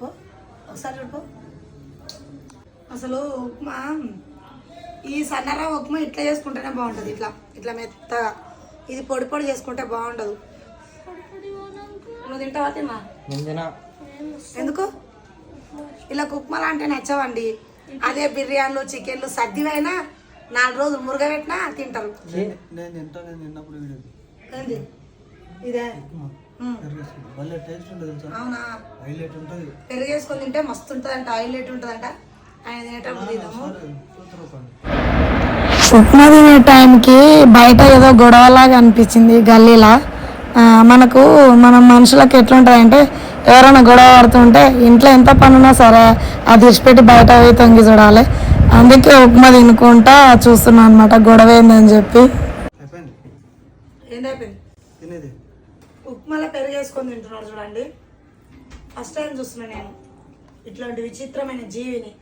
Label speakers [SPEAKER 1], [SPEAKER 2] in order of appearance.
[SPEAKER 1] పో? ఒకసారి అసలు ఉప్మా ఈ సన్నరా ఉప్మా ఇట్లా చేసుకుంటేనే బాగుంటుంది ఇట్లా ఇట్లా మెత్తగా. ఇది పొడి పొడి చేసుకుంటే బాగుండదు. నువ్వు తింటావా తిన్నా? ఎందుకు? ఇలా ఉప్మా అంటే నచ్చవండి. అదే బిర్యానీలు చికెన్లు సద్దివైనా నాలుగు రోజులు మురగబెట్టినా తింటారు. ఇదే?
[SPEAKER 2] భలే టేస్ట్ ఉంటుంది తెలుసా?
[SPEAKER 1] అవునా?
[SPEAKER 2] హైలైట్ ఉంటుంది.
[SPEAKER 1] పెరిగేసుకొని తింటే మస్తు ఉంటుందంట హైలైట్ ఉంటుందంట. ఆయన తినేటప్పుడు ఉప్మా తినే టైంకి బయట ఏదో గొడవలాగా అనిపించింది గల్లీలా. ఆ, మనకు మనం మనుషులకు ఎట్లుంటుంది అంటే ఎవరైనా గొడవ పడుతుంటే ఇంట్లో ఎంత పని ఉన్నా సరే అది విడిచిపెట్టి బయట పోయి తొంగి చూడాలి. అందుకే ఉప్మా తినుకుంటా చూస్తున్నాను అనమాట గొడవ ఏందని చెప్పి. ఉప్మాలో పెరిగేసుకొని తింటున్నాడు చూడండి. ఫస్ట్ టైం చూస్తున్నా నేను. ఇట్లాంటి విచిత్రమైన జీవిని.